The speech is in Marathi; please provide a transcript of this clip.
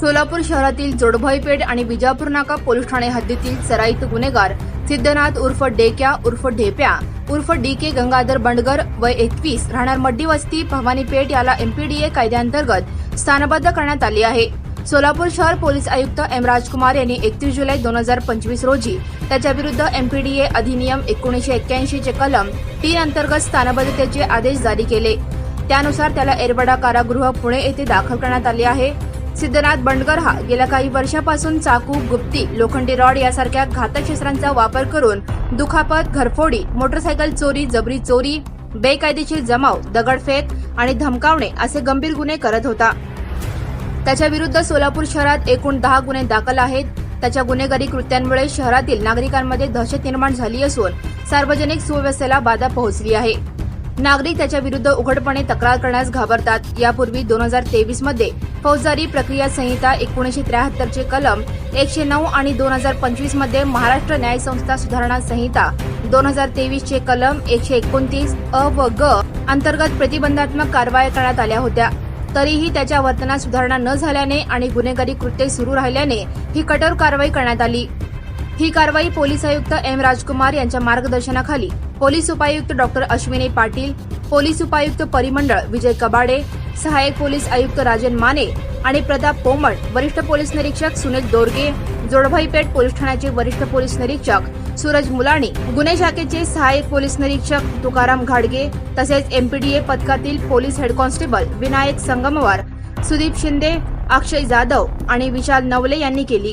सोलापूर शहरातील जोडभाईपेठ आणि बिजापूर नाका पोलीस ठाणे हद्दीतील सराईत गुन्हेगार सिद्धनाथ उर्फ डेक्या उर्फ ढेप्या उर्फ डी के गंगाधर बंडगर वय एकवीस राहणार मड्डी वस्ती भवानीपेठ याला एमपीडीए कायद्याअंतर्गत स्थानबद्ध करण्यात आले आहे. सोलापूर शहर पोलीस आयुक्त एम राजकुमार यांनी एकतीस जुलै दोन हजार पंचवीस रोजी त्याच्याविरुद्ध एमपीडीए अधिनियम एकोणीसशे एक्क्याऐंशीचे कलम तीन अंतर्गत स्थानबद्धतेचे आदेश जारी केले. त्यानुसार त्याला एरबडा कारागृह पुणे येथे दाखल करण्यात आले आहे. सिद्धनाथ बंडगर हा गेल्या काही वर्षापासून चाकू गुप्ती लोखंडी रॉड यासारख्या घातक शस्त्रांचा वापर करून दुखापत घरफोडी मोटरसायकल चोरी जबरी चोरी बेकायदेशीर जमाव दगडफेक आणि धमकावणे असे गंभीर गुन्हे करत होता. त्याच्या विरुद्ध सोलापूर शहरात एकूण दहा गुन्हे दाखल आहेत. त्याच्या गुन्हेगारी कृत्यांमुळे शहरातील नागरिकांमध्ये दहशत निर्माण झाली असून सार्वजनिक सुव्यवस्थेला बाधा पोहोचली आहे. नागरिक त्याच्या विरुद्ध उघडपणे तक्रार करण्यास घाबरतात. यापूर्वी दोन हजार तेवीसमध्ये फौजदारी प्रक्रिया संहिता एकोणीसशे त्र्याहत्तरचे कलम एकशे नऊ आणि दोन हजार पंचवीसमध्ये महाराष्ट्र न्याय संस्था सुधारणा संहिता दोन हजार तेवीसचे कलम एकशे एकोणतीस अ व ग अंतर्गत प्रतिबंधात्मक कारवाया करण्यात आल्या होत्या. तरीही त्याच्या वर्तनात सुधारणा न झाल्याने आणि गुन्हेगारी कृत्ये सुरू राहिल्याने ही कठोर कारवाई करण्यात आली. ही कारवाई पोलीस आयुक्त एम राजकुमार यांच्या मार्गदर्शनाखाली पोलीस उपायुक्त डॉक्टर अश्विनी पाटील पोलीस उपायुक्त परिमंडळ विजय कबाडे सहाय्यक पोलीस आयुक्त राजन माने आणि प्रताप पोमट वरिष्ठ पोलीस निरीक्षक सुनील दोरगे जोडभाईपेठ पोलीस ठाण्याचे वरिष्ठ पोलीस निरीक्षक सूरज मुलाणी गुन्हे शाखेचे सहाय्यक पोलीस निरीक्षक तुकाराम घाडगे तसेच एमपीडीए पथकातील police head constable Vinayak Sangamwar Sudeep Shinde Akshay Jadhav आणि विशाल नवले यांनी केली.